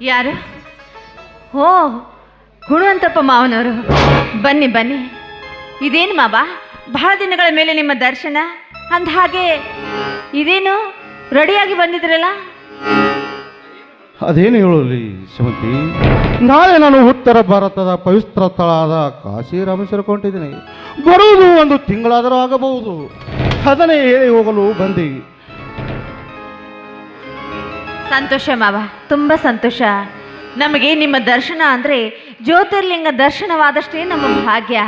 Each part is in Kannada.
ಯಾರು? ಓ ಗುಣವಂತಪ್ಪ ಮಾವನವರು. ಬನ್ನಿ ಬನ್ನಿ. ಇದೇನು ಮಾವ? ಬಹಳ ದಿನಗಳ ಮೇಲೆ ನಿಮ್ಮ ದರ್ಶನ? ಅಂದ ಹಾಗೆ ಇದೇನು ರೆಡಿಯಾಗಿ ಬಂದಿದ್ರಲ್ಲ? ಅದೇನು ಹೇಳಲಿ ಶಮತಿ ನಾಳೆ ನಾನು ಉತ್ತರ ಭಾರತದ ಪವಿತ್ರ ಸ್ಥಳವಾದ ಕಾಶಿ ರಾಮೇಶ್ವರ ಕೊಂಡಿದ್ದೀನಿ ಬರುವುದು ಒಂದು ತಿಂಗಳಾದರೂ ಆಗಬಹುದು. ಅದನ್ನೇ ಹೇಳಿ ಹೋಗಲು ಬಂದೆ. ಸಂತೋಷ ಮಾವ ತುಂಬ ಸಂತೋಷ. ನಮಗೆ ನಿಮ್ಮ ದರ್ಶನ ಅಂದರೆ ಜ್ಯೋತಿರ್ಲಿಂಗ ದರ್ಶನವಾದಷ್ಟೇ ನಮ್ಮ ಭಾಗ್ಯ.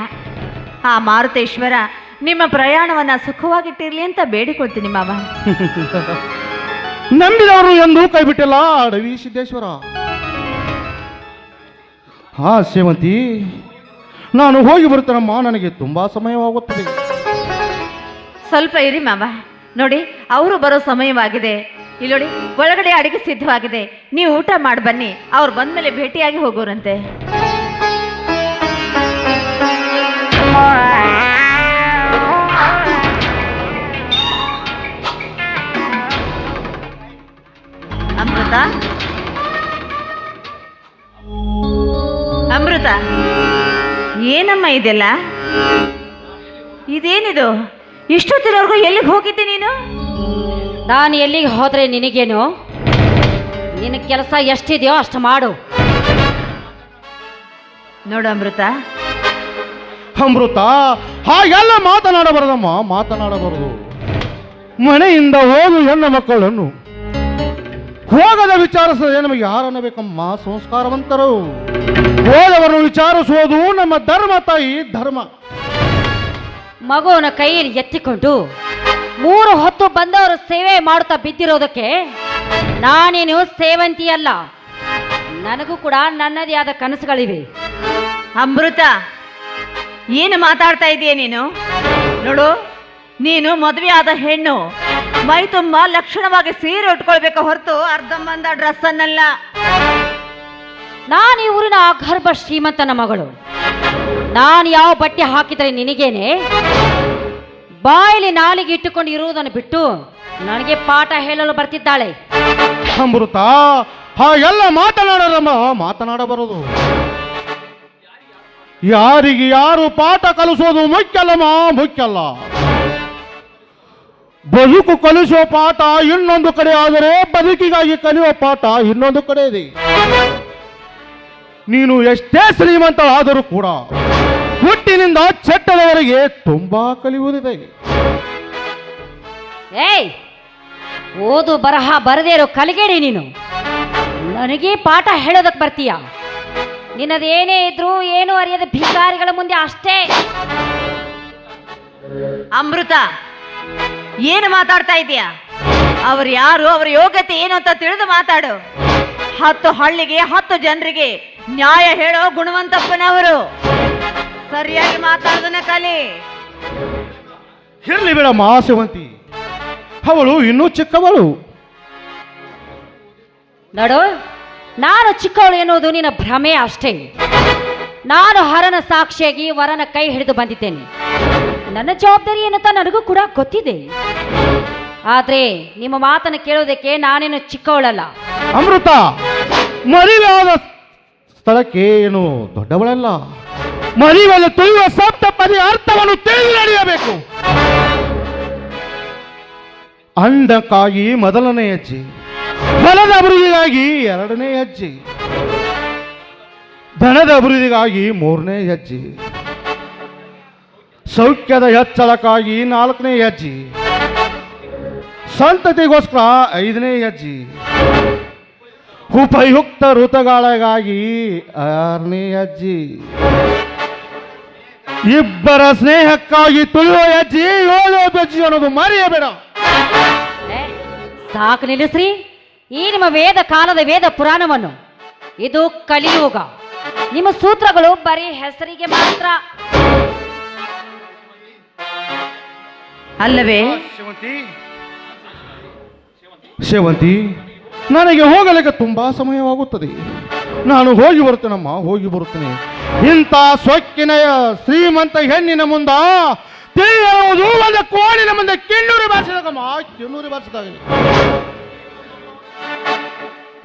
ಆ ಮಾರುತೇಶ್ವರ ನಿಮ್ಮ ಪ್ರಯಾಣವನ್ನು ಸುಖವಾಗಿಟ್ಟಿರಲಿ ಅಂತ ಬೇಡಿಕೊಳ್ತೀನಿ ಮಾವ. ನಂಬಿದವರು ಎಂದು ಕೈ ಬಿಟ್ಟಿಲ್ಲ ಅಡವಿ ಸಿದ್ದೇಶ್ವರ. ಹಾ ಸೇವಂತಿ ನಾನು ಹೋಗಿ ಬರ್ತೇನಮ್ಮ ನನಗೆ ತುಂಬಾ ಸಮಯವಾಗುತ್ತದೆ. ಸ್ವಲ್ಪ ಇರಿ ಮಾವ. ನೋಡಿ ಅವರು ಬರೋ ಸಮಯವಾಗಿದೆ. ಇಲ್ಲಿ ನೋಡಿ, ಒಳಗಡೆ ಅಡಿಗೆ ಸಿದ್ಧವಾಗಿದೆ. ನೀವು ಊಟ ಮಾಡಿ ಬನ್ನಿ. ಅವ್ರು ಬಂದ್ಮೇಲೆ ಭೇಟಿಯಾಗಿ ಹೋಗೋರಂತೆ. ಅಮೃತ? ಅಮೃತ? ಏನಮ್ಮ ಇದೆಲ್ಲ? ಇದೇನಿದು? ಇಷ್ಟೊತ್ತಿನವರೆಗೂ ಎಲ್ಲಿಗೆ ಹೋಗಿದ್ದೆ ನೀನು? ನಾನು ಎಲ್ಲಿಗೆ ಹೋದ್ರೆ ನಿನಗೇನು? ನಿನ್ನ ಕೆಲಸ ಎಷ್ಟಿದೆಯೋ ಅಷ್ಟು ಮಾಡು. ನೋಡು ಅಮೃತ. ಅಮೃತ ಹಾಗೆಲ್ಲ ಮಾತನಾಡಬಾರದಮ್ಮ ಮಾತನಾಡಬಾರದು. ಮನೆಯಿಂದ ಹೋಗು ಹೆಣ್ಣು ಮಕ್ಕಳನ್ನು. ಹೋಗದ ವಿಚಾರಿಸದೆ ನಮಗೆ ಯಾರನ್ನ ಬೇಕಮ್ಮ ಸಂಸ್ಕಾರವಂತರು. ಹೋದವರನ್ನು ವಿಚಾರಿಸುವುದು ನಮ್ಮ ಧರ್ಮ ತಾಯಿ ಧರ್ಮ. ಮಗುವನ ಕೈಯಲ್ಲಿ ಎತ್ತಿಕೊಂಡು ಮೂರು ಹೊತ್ತು ಬಂದವರು ಸೇವೆ ಮಾಡುತ್ತಾ ಬಿದ್ದಿರೋದಕ್ಕೆ ನಾನೇನು ಸೇವಂತಿ ಅಲ್ಲ ನನಗೂ ಕೂಡ ನನ್ನದೇ ಆದ ಕನಸುಗಳಿವೆ. ಅಮೃತ ಏನು ಮಾತಾಡ್ತಾ ಇದೀಯ ನೀನು? ನೋಡು ನೀನು ಮದುವೆ ಆದ ಹೆಣ್ಣು ಮೈ ತುಂಬ ಲಕ್ಷಣವಾಗಿ ಸೀರೆ ಉಟ್ಕೊಳ್ಬೇಕು ಹೊರತು ಅರ್ಧಂಬಂದ ಡ್ರೆಸ್ ಅನ್ನಲ್ಲ. ನಾನು ಈ ಊರಿನ ಗರ್ಭ ಶ್ರೀಮಂತನ ಮಗಳು. ನಾನು ಯಾವ ಬಟ್ಟೆ ಹಾಕಿದರೆ ನಿನಗೇನೆ? ಬಾಯಲ್ಲಿ ನಾಲಿಗೆ ಇಟ್ಟುಕೊಂಡು ಇರುವುದನ್ನು ಬಿಟ್ಟು ನನಗೆ ಪಾಠ ಹೇಳಲು ಬರ್ತಿದ್ದಾಳೆ. ಅಮೃತ ಹಾಗೆಲ್ಲ ಮಾತನಾಡರಮ್ಮ ಮಾತನಾಡಬಾರದು. ಯಾರಿಗೆ ಯಾರು ಪಾಠ ಕಲಿಸೋದು ಮುಖ್ಯಲ್ಲಮ್ಮ ಮುಖ್ಯಲ್ಲ ಬದುಕು ಕಲಿಸುವ ಪಾಠ ಇನ್ನೊಂದು ಕಡೆ ಆದರೆ ಬದುಕಿಗಾಗಿ ಕಲಿಯುವ ಪಾಠ ಇನ್ನೊಂದು ಕಡೆ ಇದೆ ನೀನು ಎಷ್ಟೇ ಶ್ರೀಮಂತಳಾದರೂ ಕೂಡ ಹುಟ್ಟಿನಿಂದ ಚಟ್ಟದವರೆಗೆ ತುಂಬಾ ಕಲಿಯುವುದಿದೆ. ಏಯ್, ಓದು ಬರಹ ಬರದೇ ಇರೋ ಕಲಿಗೇಡಿ ನೀನು. ನನಗೆ ಪಾಠ ಹೇಳೋದಕ್ಕೆ ಬರ್ತೀಯ? ನಿನ್ನದೇನೇ ಇದ್ರು ಏನು ಅರಿಯದ ಭಿಕಾರಿಗಳ ಮುಂದೆ ಅಷ್ಟೇ. ಅಮೃತ, ಏನು ಮಾತಾಡ್ತಾ ಇದೀಯ ಅವ್ರು ಯಾರು, ಅವ್ರ ಯೋಗ್ಯತೆ ಏನು ಅಂತ ತಿಳಿದು ಮಾತಾಡು. ಹತ್ತು ಹಳ್ಳಿಗೆ, ಹತ್ತು ಜನರಿಗೆ ನ್ಯಾಯ ಹೇಳೋ ಗುಣವಂತಪ್ಪನವರು. ಸರಿಯಾಗಿ ಮಾತಾಡೋದನ್ನ ಕಲಿ. ಇರಲಿ ಬೇಡ ಮಾಸವಂತಿ ಅವಳು ಇನ್ನೂ ಚಿಕ್ಕವಳು. ನಡು ನಾನು ಚಿಕ್ಕವಳು ಎನ್ನುವುದು ನಿನ್ನ ಭ್ರಮೆ ಅಷ್ಟೇ. ನಾನು ಹರನ ಸಾಕ್ಷಿಯಾಗಿ ವರನ ಕೈ ಹಿಡಿದು ಬಂದಿದ್ದೇನೆ. ನನ್ನ ಜವಾಬ್ದಾರಿ ಏನಂತ ನನಗೂ ಕೂಡ ಗೊತ್ತಿದೆ. ಆದ್ರೆ ನಿಮ್ಮ ಮಾತನ್ನು ಕೇಳೋದಕ್ಕೆ ನಾನೇನು ಚಿಕ್ಕವಳಲ್ಲ. ಅಮೃತ ಮದುವೆ ಆದ ಸ್ಥಳಕ್ಕೆ ಏನು ದೊಡ್ಡವಳಲ್ಲ. ಮದುವೆಯಲ್ಲಿ ತುಳಿಯುವ ಸಪ್ತ ಪರಿ ಅರ್ಥವನ್ನು ತಿಳಿದು ನಡೆಯಬೇಕು. ಅಂಡಕ್ಕಾಗಿ ಮೊದಲನೇ ಹೆಜ್ಜೆ ಬಲದ ಅಭಿವೃದ್ಧಿಗಾಗಿ ಎರಡನೇ ಹೆಜ್ಜೆ ಧನದ ಅಭಿವೃದ್ಧಿಗಾಗಿ ಮೂರನೇ ಹೆಜ್ಜೆ ಸೌಖ್ಯದ ಹೆಚ್ಚಳಕ್ಕಾಗಿ ನಾಲ್ಕನೇ ಹೆಜ್ಜೆ ಸಂತತಿಗೋಸ್ಕರ ಐದನೇ ಹೆಜ್ಜೆ ಉಪಯುಕ್ತ ಋತುಗಳಿಗಾಗಿ ಆರನೇ ಹೆಜ್ಜೆ ಇಬ್ಬರ ಸ್ನೇಹಕ್ಕಾಗಿ ತುಳಿಯುವ ಹೆಜ್ಜೆ ಏಳು ಬೆಜ್ಜಿ ಅನ್ನೋದು ಮರೆಯಬೇಡ. ಸಾಕು ನಿಲ್ಲಿಸ್ರಿ. ಈ ನಿಮ್ಮ ವೇದ ಕಾಲದ ವೇದ ಪುರಾಣವನ್ನು. ಇದು ಕಲಿಯುಗ. ನಿಮ್ಮ ಸೂತ್ರಗಳು ಬರೀ ಹೆಸರಿಗೆ ಮಾತ್ರ. ಅಲ್ಲವೇ? ಸೇವಂತಿ ನನಗೆ ಹೋಗಲಿಕ್ಕೆ ತುಂಬಾ ಸಮಯವಾಗುತ್ತದೆ. ನಾನು ಹೋಗಿ ಬರುತ್ತೇನಮ್ಮ? ಹೋಗಿ ಬರುತ್ತೇನೆ. ಇಂಥ ಸೊಕ್ಕಿನ ಶ್ರೀಮಂತ ಹೆಣ್ಣಿನ ಮುಂದ ತಿಳಿಯುವುದು ಒಂದು ಕೋಣಿನ ಮುಂದೆ ಕಿನ್ನೂರು ಬಾರಿಸಿದಾಗಮ್ಮ ಕಿನ್ನೂರಿ ಬಾರಿಸಿದಾಗ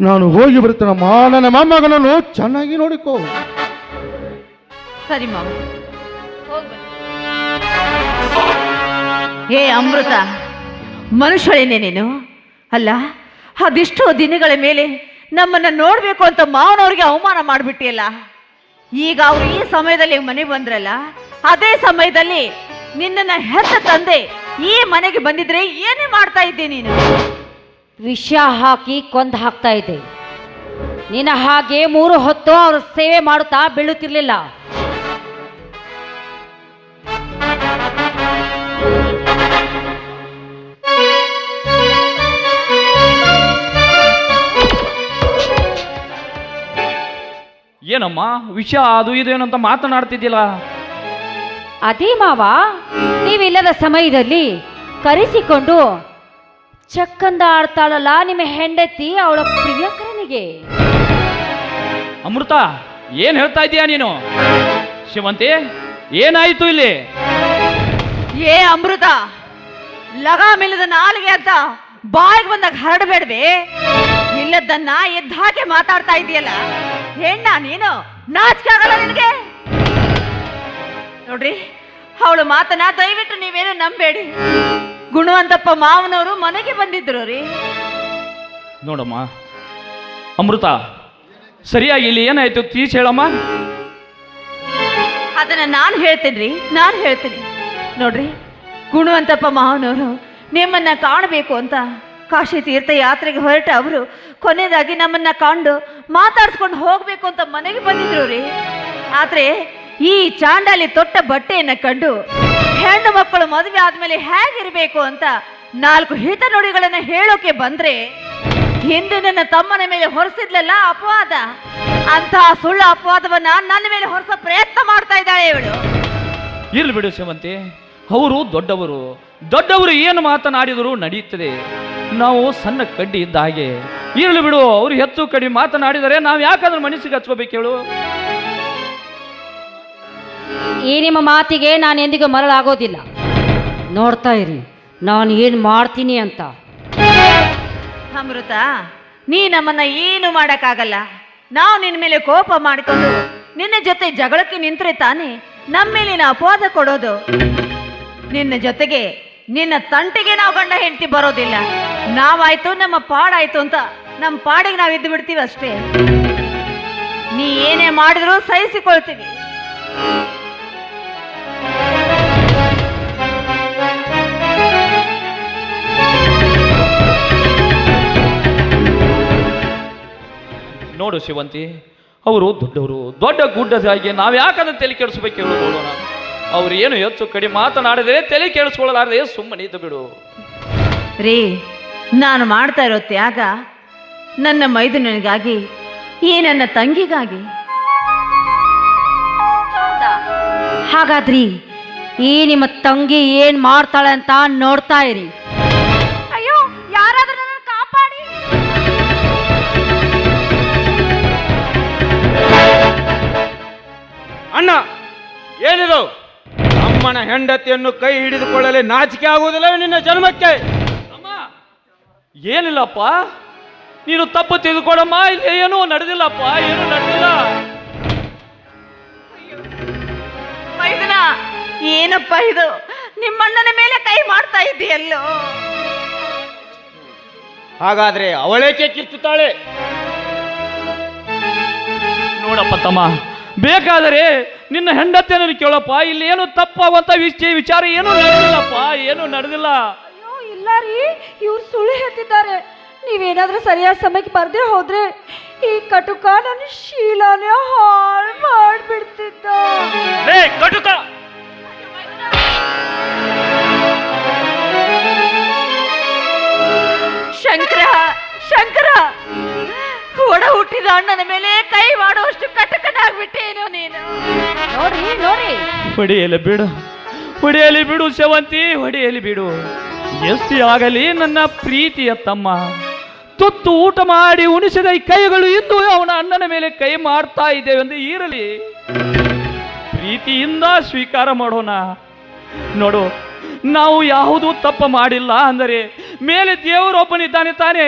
ನಾನು ಹೋಗಿ ಬರ್ತೇನಮ್ಮ ನನ್ನ ಮೊಮ್ಮಗನನ್ನು ಚೆನ್ನಾಗಿ ನೋಡಿಕೋ. ಸರಿ ಮಾವ. ಏ ಅಮೃತ, ಮನುಷ್ಯಳೇನೆ ನೀನು? ಅಲ್ಲ, ಅದೆಷ್ಟೋ ದಿನಗಳ ಮೇಲೆ ನಮ್ಮನ್ನ ನೋಡ್ಬೇಕು ಅಂತ ಮಾವನವ್ರಿಗೆ ಅವಮಾನ ಮಾಡಿಬಿಟ್ಟಿಯಲ್ಲ? ಈಗ ಅವ್ರು ಈ ಸಮಯದಲ್ಲಿ ಮನೆಗೆ ಬಂದ್ರಲ್ಲ, ಅದೇ ಸಮಯದಲ್ಲಿ ನಿನ್ನ ಹೆತ್ತ ತಂದೆ ಈ ಮನೆಗೆ ಬಂದಿದ್ರೆ ಏನೇ ಮಾಡ್ತಾ ಇದ್ದೆ ನೀನು? ವಿಷ ಹಾಕಿ ಕೊಂದು ಹಾಕ್ತಾ ಇದ್ದೆ. ನಿನ್ನ ಹಾಗೆ ಮೂರು ಹೊತ್ತು ಅವ್ರ ಸೇವೆ ಮಾಡುತ್ತಾ ಬೀಳುತ್ತಿರ್ಲಿಲ್ಲ. ಏನಮ್ಮ ವಿಷ ಅದು ಇದು ಏನು ಅಂತ ಮಾತನಾಡ್ತಿದ್ದಿಲ್ಲ ಅದೇ ಮಾವ ನೀವಿಲ್ಲದ ಸಮಯದಲ್ಲಿ ಕರೆಸಿಕೊಂಡು ಚಕ್ಕಂದ ಆಡ್ತಾಳಲ್ಲ ನಿಮ್ಮ ಹೆಂಡತಿ ಅವಳ ಪ್ರಿಯಕರನಿಗೆ. ಅಮೃತ ಏನ್ ಹೇಳ್ತಾ ಇದೀಯ ನೀನು? ಶಿವಂತಿ ಏನಾಯ್ತು ಇಲ್ಲಿ? ಏ ಅಮೃತ ಲಗಾಮಿಲ್ಲದ ನಾಲಿಗೆ ಅಂತ ಬಾಯಿಗೆ ಬಂದಾಗ ಹರಡಬೇಡ್ವೆ? ಇಲ್ಲದನ್ನ ಎದ್ದ ಹಾಗೆ ಮಾತಾಡ್ತಾ ಇದೆಯಲ್ಲ? ಹೆಣ್ಣ ನೀನು? ನಾಚಿಕೆ ಆಗಲ್ಲ ನಿನಗೆ? ನೋಡ್ರಿ ಅವಳು ಮಾತನ್ನ ದಯವಿಟ್ಟು ನೀವೇನು ನಂಬೇಡಿ. ಗುಣವಂತಪ್ಪ ಮಾವನವರು ಮನೆಗೆ ಬಂದಿದ್ರು ರೀ. ನೋಡಮ್ಮ ಅಮೃತ ಸರಿಯಾಗಿ ಇಲ್ಲಿ ಏನಾಯ್ತು? ತೀಸ್ ಹೇಳಮ್ಮ. ಅದನ್ನ ನಾನು ಹೇಳ್ತೀನಿ ರೀ ನಾನು ಹೇಳ್ತೀನಿ. ನೋಡ್ರಿ ಗುಣವಂತಪ್ಪ ಮಾವನವರು ನಿಮ್ಮನ್ನ ಕಾಣಬೇಕು ಅಂತ ಕಾಶಿ ತೀರ್ಥ ಯಾತ್ರೆಗೆ ಹೊರಟ ಅವರು ಕೊನೆಯದಾಗಿ ನಮ್ಮನ್ನ ಕಂಡು ಮಾತಾಡಿಸ್ಕೊಂಡು ಹೋಗ್ಬೇಕು ಅಂತ ಮನೆಗೆ ಬಂದಿದ್ರು ರೀ. ಆದ್ರೆ ಈ ಚಾಂಡಾಲಿ ತೊಟ್ಟ ಬಟ್ಟೆಯನ್ನ ಕಂಡು ಹೆಣ್ಣು ಮಕ್ಕಳು ಮದುವೆ ಆದ್ಮೇಲೆ ಹೇಗಿರ್ಬೇಕು ಅಂತ ನಾಲ್ಕು ಹಿತ ನುಡಿಗಳನ್ನ ಹೇಳೋಕೆ ಬಂದ್ರೆ ಹಿಂದೆ ನನ್ನ ತಮ್ಮನ ಮೇಲೆ ಹೊರಿಸಿದ್ಲಲ್ಲ ಅಪವಾದ? ಅಂತ ಸುಳ್ಳು ಅಪವಾದವನ್ನ ನನ್ನ ಮೇಲೆ ಹೊರಸ ಪ್ರಯತ್ನ ಮಾಡ್ತಾ ಇದ್ದಾಳೆ ಇವಳು. ಇರ್ಲಿ ಬಿಡು ಸೇವಂತಿ ಅವರು ದೊಡ್ಡವರು. ದೊಡ್ಡವರು ಏನು ಮಾತನಾಡಿದರೂ ನಡೆಯುತ್ತದೆ. ನಾವು ಸಣ್ಣ ಕಡ್ಡಿ ಇದ್ದ ಹಾಗೆ. ಇರಲಿ ಬಿಡು ಅವರು ಹೆಚ್ಚು ಕಡಿಮೆ ಮಾತನಾಡಿದರೆ ನಾವು ಯಾಕಂದ್ರೆ ಮನಸ್ಸಿಗೆ ಹಚ್ಕೋಬೇಕು ಹೇಳು ಈ ನಿಮ್ಮ ಮಾತಿಗೆ ನಾನು ಎಂದಿಗೂ ಮರಳಾಗೋದಿಲ್ಲ. ನೋಡ್ತಾ ಇರಿ ನಾನು ಏನು ಮಾಡ್ತೀನಿ ಅಂತ. ಅಮೃತ ನೀ ನಮ್ಮನ್ನ ಏನು ಮಾಡಕ್ಕಾಗಲ್ಲ. ನಾವು ನಿನ್ನ ಮೇಲೆ ಕೋಪ ಮಾಡಿಕೊಂಡು ನಿನ್ನ ಜೊತೆ ಜಗಳಕ್ಕೆ ನಿಂತರೆ ತಾನೇ ನಮ್ಮ ಮೇಲಿನ ಅಪವಾದ ಕೊಡೋದು. ನಿನ್ನ ಜೊತೆಗೆ ನಿನ್ನ ತಂಟೆಗೆ ನಾವು ಗಂಡ ಹೆಂಡತಿ ಬರೋದಿಲ್ಲ. ನಾವಾಯ್ತು ನಮ್ಮ ಪಾಡಾಯ್ತು ಅಂತ ನಮ್ಮ ಪಾಡಿಗೆ ನಾವು ಇದ್ದು ಬಿಡ್ತೀವಿ ಅಷ್ಟೇ. ನೀ ಏನೇ ಮಾಡಿದ್ರು ಸಹಿಸಿಕೊಳ್ತೀವಿ. ನೋಡು ಶಿವಂತಿ ಅವರು ದೊಡ್ಡವರು ದೊಡ್ಡ ಗುಡ್ಡದಾಗಿ ನಾವು ಯಾಕಂದ್ರೆ ತಲೆ ಕೆಡಿಸ್ಬೇಕು ಹೇಳೋದು ಅವ್ರು ಏನು ಹೆಚ್ಚು ಕಡಿಮೆ ಮಾತನಾಡಿದರೆ ತಲೆ ಕೆಡಿಸ್ಕೊಳ್ಳಲಾರದೆ ಸುಮ್ಮನೆ ಇದ್ದು ಬಿಡು ರೀ ನಾನು ಮಾಡ್ತಾ ಇರೋ ತ್ಯಾಗ ನನ್ನ ಮೈದುನನಿಗಾಗಿ ಈ ನನ್ನ ತಂಗಿಗಾಗಿ. ಹಾಗಾದ್ರಿ ಈ ನಿಮ್ಮ ತಂಗಿ ಏನ್ ಮಾಡ್ತಾಳೆ ಅಂತ ನೋಡ್ತಾ ಇರಿ. ಅಯ್ಯೋ ಯಾರಾದ್ರೂ ನನ್ನ ಕಾಪಾಡಿ. ಅಣ್ಣ ಏನಿದು? ಅಮ್ಮನ ಹೆಂಡತಿಯನ್ನು ಕೈ ಹಿಡಿದುಕೊಳ್ಳಲೇ ನಾಚಿಕೆ ಆಗುವುದಿಲ್ಲ ನಿನ್ನ ಜನ್ಮಕ್ಕೆ? ಏನಿಲ್ಲಪ್ಪ? ನೀನು ತಪ್ಪು ತಿಳ್ಕೊಡಮ್ಮ ಇಲ್ಲಿ ಏನೂ ನಡೆದಿಲ್ಲಪ್ಪ ಏನೂ ನಡೆದಿಲ್ಲ. ಮೈದುನ ಏನಪ್ಪ ಇದು? ನಿಮ್ಮಣ್ಣನ ಮೇಲೆ ಕೈ ಮಾಡ್ತಾ ಇದೆಯಲ್ಲೋ? ಹಾಗಾದ್ರೆ ಅವಳೇಕೆ ಕಿಚ್ಚುತ್ತಾಳೆ ನೋಡಪ್ಪ ತಮ್ಮ ಬೇಕಾದರೆ ನಿನ್ನ ಹೆಂಡತಿಯನ್ನು ಕೇಳಪ್ಪ ಇಲ್ಲಿ ಏನು ತಪ್ಪಾಗುವಂತ ವಿಷಯ ವಿಚಾರ ಏನು ನಡೆದಿಲ್ಲಪ್ಪ ಏನು ನಡೆದಿಲ್ಲ. ಇಲ್ಲ ರೀ ಇವ್ರು ಸುಳ್ಳು ಹೇಳ್ತಿದ್ದಾರೆ. ನೀವೇನಾದ್ರೂ ಸರಿಯಾದ ಸಮಯಕ್ಕೆ ಬರದೆ ಹೋದ್ರೆ ಈ ಕಟುಕ ನನ್ನ ಶೀಲಾನೇ ಹಾಳು ಮಾಡ್ಬಿಡ್ತಿದ್ದ. ಲೇ ಕಟುಕ! ಶಂಕರ ಶಂಕರ! ಒಡ ಹುಟ್ಟಿದ ಅಣ್ಣನ ಮೇಲೆ ಕೈ ಮಾಡುವಷ್ಟು ಕಟಕನಾಗ್ಬಿಟ್ಟೇನೋ ನೀನು. ನೋಡಿ ನೋಡಿ ಹೊಡೆಯಲಿ ಬಿಡು ಹೊಡೆಯಲಿ ಬಿಡು ಶವಂತಿ ಹೊಡೆಯಲಿ ಬಿಡು. ಎಷ್ಟೇ ಆಗಲಿ ನನ್ನ ಪ್ರೀತಿಯ ತಮ್ಮ, ತುತ್ತು ಊಟ ಮಾಡಿ ಉಣಿಸಿದ ಈ ಕೈಗಳು ಇದ್ದು ಅವನ ಅಣ್ಣನ ಮೇಲೆ ಕೈ ಮಾಡ್ತಾ ಇದ್ದೇವೆಂದು ಇರಲಿ ಪ್ರೀತಿಯಿಂದ ಸ್ವೀಕಾರ ಮಾಡೋಣ. ನೋಡು, ನಾವು ಯಾವುದೂ ತಪ್ಪು ಮಾಡಿಲ್ಲ ಅಂದರೆ ಮೇಲೆ ದೇವರೊಬ್ಬನಿದ್ದಾನೆ ತಾನೆ.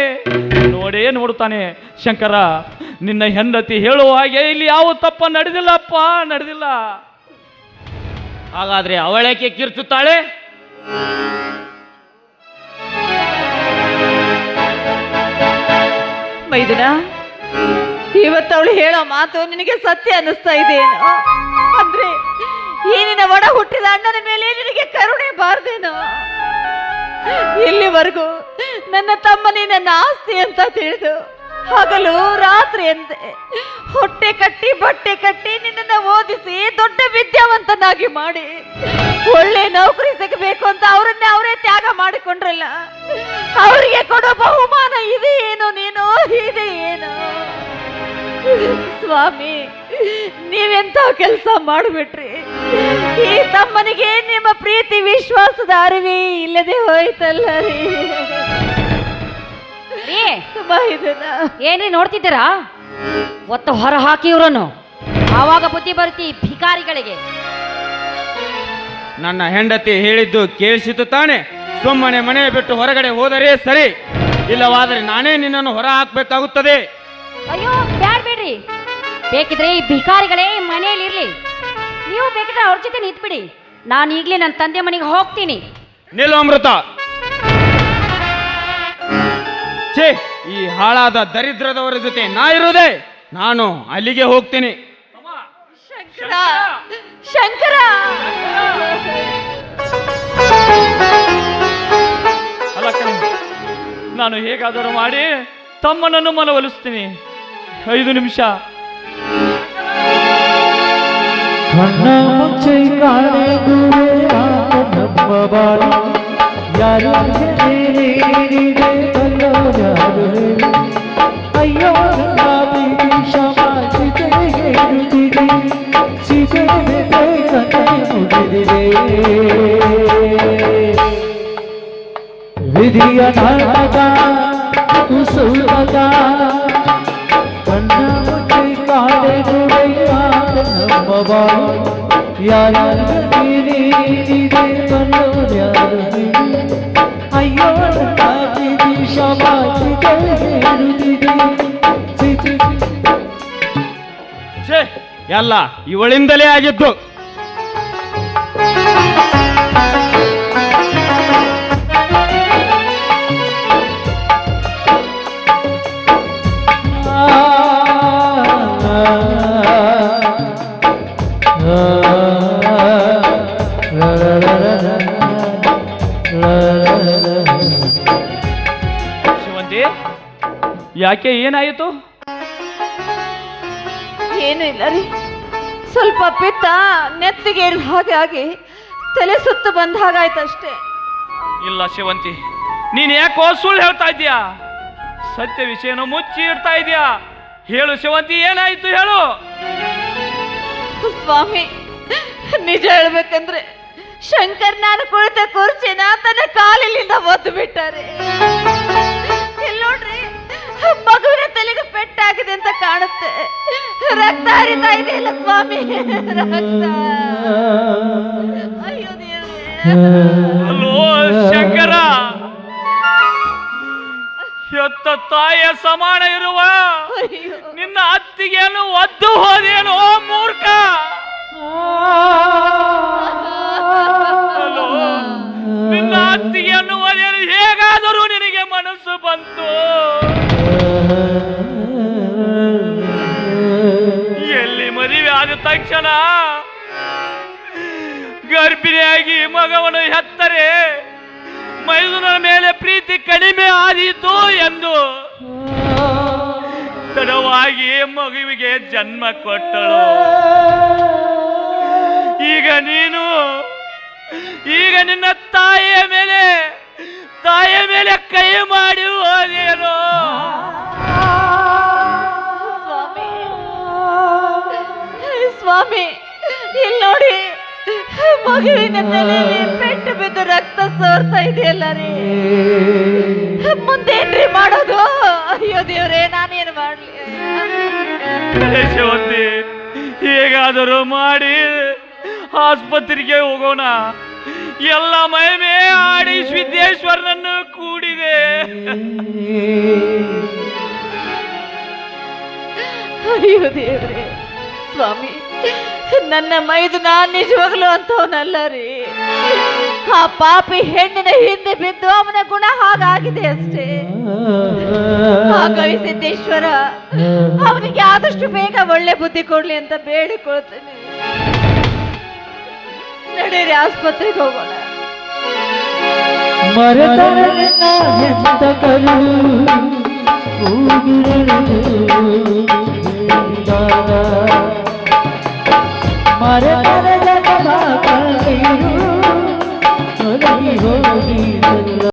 ನೋಡೇ ನೋಡ್ತಾನೆ ಶಂಕರ, ನಿನ್ನ ಹೆಂಡತಿ ಹೇಳುವ ಹಾಗೆ ಇಲ್ಲಿ ಯಾವ ತಪ್ಪ ನಡೆದಿಲ್ಲಪ್ಪ, ನಡೆದಿಲ್ಲ. ಹಾಗಾದ್ರೆ ಅವಳೇಕೆ ಕಿರ್ಚುತ್ತಾಳೆ? ಮೈದುನ ಇವತ್ತು ಅವಳು ಹೇಳೋ ಮಾತು ನಿನಗೆ ಸತ್ಯ ಅನ್ನಿಸ್ತಾ ಇದೇನು ಅಂದ್ರೆ ಈ ನಿನ್ನ ಒಡ ಹುಟ್ಟಿದ ಅಣ್ಣನ ಮೇಲೆ ನಿನಗೆ ಕರುಣೆ ಬಾರ್ದೇನೋ? ಇಲ್ಲಿವರೆಗೂ ನನ್ನ ತಮ್ಮನೇ ನನ್ನ ಆಸ್ತಿ ಅಂತ ತಿಳಿದು ಹಗಲು ರಾತ್ರಿ ಎಂದೆ. ಹೊಟ್ಟೆ ಕಟ್ಟಿ, ಬಟ್ಟೆ ಕಟ್ಟಿ ನಿನ್ನನ್ನ ಓದಿಸಿ ದೊಡ್ಡ ವಿದ್ಯಾವಂತನಾಗಿ ಮಾಡಿ. ಒಳ್ಳೆ ನೌಕರಿ ಸಿಗಬೇಕು ಅಂತ ಅವರನ್ನೇ ಅವರೇ ತ್ಯಾಗ ಮಾಡಿಕೊಂಡ್ರಲ್ಲ. ಅವರಿಗೆ ಕೊಡೋ ಬಹುಮಾನ ಇದೆ ಏನು ನೀನು? ಇದೆ ಏನು ಸ್ವಾಮಿ ನೀವೆಂತ ಕೆಲಸ ಮಾಡಿಬಿಟ್ರಿ. ಈ ತಮ್ಮನಿಗೆ ನಿಮ್ಮ ಪ್ರೀತಿ, ವಿಶ್ವಾಸದ ಅರಿವಿ ಇಲ್ಲದೆ ಹೋಯ್ತಲ್ಲ ರೀ. ರೀ ಏನ್ರಿ ನೋಡ್ತಿದ್ದೀರಾ? ಒತ್ತ ಹೊರ ಹಾಕಿ ಇವ್ರನ್ನು. ಆವಾಗ ಬುದ್ಧಿ ಬರುತ್ತಿ ಭಿಕಾರಿಗಳಿಗೆ. ನನ್ನ ಹೆಂಡತಿ ಹೇಳಿದ್ದು ಕೇಳಿಸಿತು ತಾನೆ. ಸುಮ್ಮನೆ ಮನೆ ಬಿಟ್ಟು ಹೊರಗಡೆ ಹೋದರೆ ಸರಿ. ಇಲ್ಲವಾದರೆ ನಾನೇ ನಿನ್ನನ್ನು ಹೊರ ಹಾಕ್ಬೇಕಾಗುತ್ತದೆ. ಅಯ್ಯೋ ಬೇಡ್ಬೇಡ್ರಿ ಬೇಡ್ರಿ. ಬೇಕಿದ್ರೆ ಈ ಭಿಕಾರಿಗಳೇ ಈ ಮನೆಯಲ್ಲಿ ಇರ್ಲಿ. ನೀವು ಬೇಕಿದ್ರೆ ಅವ್ರ ಜೊತೆ ನಿಂತ್ಬಿಡಿ. ನಾನು ಈಗಲೇ ನನ್ನ ತಂದೆ ಮನೆಗೆ ಹೋಗ್ತೀನಿ. ನಿಲ್ಲು ಅಮೃತ ಛೇ ಈ ಹಾಳಾದ ದರಿದ್ರದವರ ಜೊತೆ ನಾ ಇರೋದೆ ನಾನು ಅಲ್ಲಿಗೆ ಹೋಗ್ತೀನಿ. ಶಂಕರ ಶಂಕರ. ಅಲ್ಲ ಕಣೆ ನಾನು ಹೇಗಾದರೂ ಮಾಡಿ ತಮ್ಮನನ್ನು ಮನವೊಲಿಸ್ತೀನಿ. ಐದು ನಿಮಿಷ. ಕಣ್ಣ ಮುಚ್ಚಿ ನಮ್ಮ ಬಾಳು ಯಾರಿಗೆ ನೀಡಿದೆ ಕಲ್ಲೋ ಯಾರು ಹೇಳು? ಅಯ್ಯೋ ನನ್ನ ಪ್ರೀತಿ ಸಮಾಜಿಗೆ ಹೇಳುತ್ತಿದೆ ಸಿಗದೆ ಕಣ್ಣೆ ಮುಗಿದಿದೆ ವಿಧಿಯ ನಾಟಕ ಎಲ್ಲ ಇವಳಿಂದಲೇ ಆಗಿದ್ದು. ಯಾಕೆ ಏನಾಯಿತು? ಏನು ಇಲ್ಲ ರೀ. ಸ್ವಲ್ಪ ಪಿತ್ತ ನೆತ್ತಿಗೆ ಹಾಗಾಗಿ ಹಾಗೆ ಆಗಿ ತಲೆ ಸುತ್ತು ಬಂದ ಹಾಗಾಯ್ತಷ್ಟೇ ಇಲ್ಲ ಶಿವಂತಿ ನೀನ್ ಯಾಕೋ ಸುಳ್ಳು ಹೇಳ್ತಾ ಇದೀಯಾ ಸತ್ಯ ವಿಷಯನ ಮುಚ್ಚಿ ಇಡ್ತಾ ಇದೀಯಾ ಹೇಳು ಶಿವಂತಿ ಏನಾಯ್ತು ಹೇಳು. ಸ್ವಾಮಿ ನಿಜ ಹೇಳ್ಬೇಕಂದ್ರೆ ಶಂಕರ್ ನಾನು ಕುಳಿತ ಕುರ್ಚಿನ ತನ್ನ ಕಾಲಿನಿಂದ ಒದ್ದು ಬಿಟ್ಟಾರೆ ಮಗುವಿನ ತಲೆಗೆ ಪೆಟ್ಟಾಗಿದೆ ಅಂತ ಕಾಣುತ್ತೆ. ರಕ್ತ ಹರಿತಾ ಇದೆ ಇಲ್ಲ ಸ್ವಾಮಿ. ರಕ್ತ. ಅಯ್ಯೋ ದೇವ್ರೇ. ಅಲ್ಲೋ ಶಂಕರ. ಎತ್ತ ತಾಯಿಯ ಸಮಾನ ಇರುವ ನಿನ್ನ ಅತ್ತಿಗೆಯನ್ನು ಒದ್ದು ಹೋದೇನೋ ಮೂರ್ಖ. ಅಲ್ಲೋ ನಿನ್ನ ಅತ್ತಿಗೆಯನ್ನು ಓದೇನು ಹೇಗಾದರೂ ಮನಸ್ಸು ಬಂತು. ಎಲ್ಲಿ ಮದುವೆ ಆದ ತಕ್ಷಣ ಗರ್ಭಿಣಿಯಾಗಿ ಮಗವನ್ನು ಹೆತ್ತರೆ ಮೈದುನ ಮೇಲೆ ಪ್ರೀತಿ ಕಡಿಮೆ ಆದೀತು ಎಂದು ತಡವಾಗಿ ಮಗುವಿಗೆ ಜನ್ಮ ಕೊಟ್ಟಳು. ಈಗ ನೀನು, ಈಗ ನಿನ್ನ ತಾಯಿಯ ಮೇಲೆ ತಾಯಿಯ ಮೇಲೆ ಕೈ ಮಾಡಿ ಹೋದೇನು ಸ್ವಾಮಿ ಸ್ವಾಮಿ ಇಲ್ಲಿ ನೋಡಿ ಮಗುವಿನ ತಲೆಯಲ್ಲಿ ಪೆಟ್ಟು ಬಿದ್ದು ರಕ್ತ ಸೋರ್ತಾ ಇದೆಯಲ್ಲ ರೀ. ಮುಂದೇನ್ರಿ ಮಾಡೋದು? ಅಯ್ಯೋ ದೇವ್ರೇ ನಾನೇನು ಮಾಡ್ಲಿ? ಹೇಗಾದರೂ ಮಾಡಿ ಆಸ್ಪತ್ರೆಗೆ ಹೋಗೋಣ. ಎಲ್ಲ ಮಹಿಮೆ ಆಡಿ ಸಿದ್ದೇಶ್ವರನನ್ನು ಕೂಡಿದೆ. ಅಯ್ಯೋ ದೇವ್ರೆ, ಸ್ವಾಮಿ, ನನ್ನ ಮೈದು ನಾನ್ ನಿಜವಾಗ್ಲು ಅಂತವನಲ್ಲ ರೀ. ಆ ಪಾಪಿ ಹೆಣ್ಣಿನ ಹಿಂದೆ ಬಿದ್ದು ಅವನ ಗುಣ ಹಾಗಾಗಿದೆ ಅಷ್ಟೇ. ಹಾಗಾಗಿ ಸಿದ್ದೇಶ್ವರ, ಅವನಿಗೆ ಆದಷ್ಟು ಬೇಗ ಒಳ್ಳೆ ಬುದ್ಧಿ ಕೊಡ್ಲಿ ಅಂತ ಬೇಡಿಕೊಳ್ತೇನೆ. ನಡೀರಿ ಆಸ್ಪತ್ರೆಗೆ ಹೋಗೋಣ. ಎಂತ ಕರುಳು ಮರದ ಹೇಳಿದಾಗ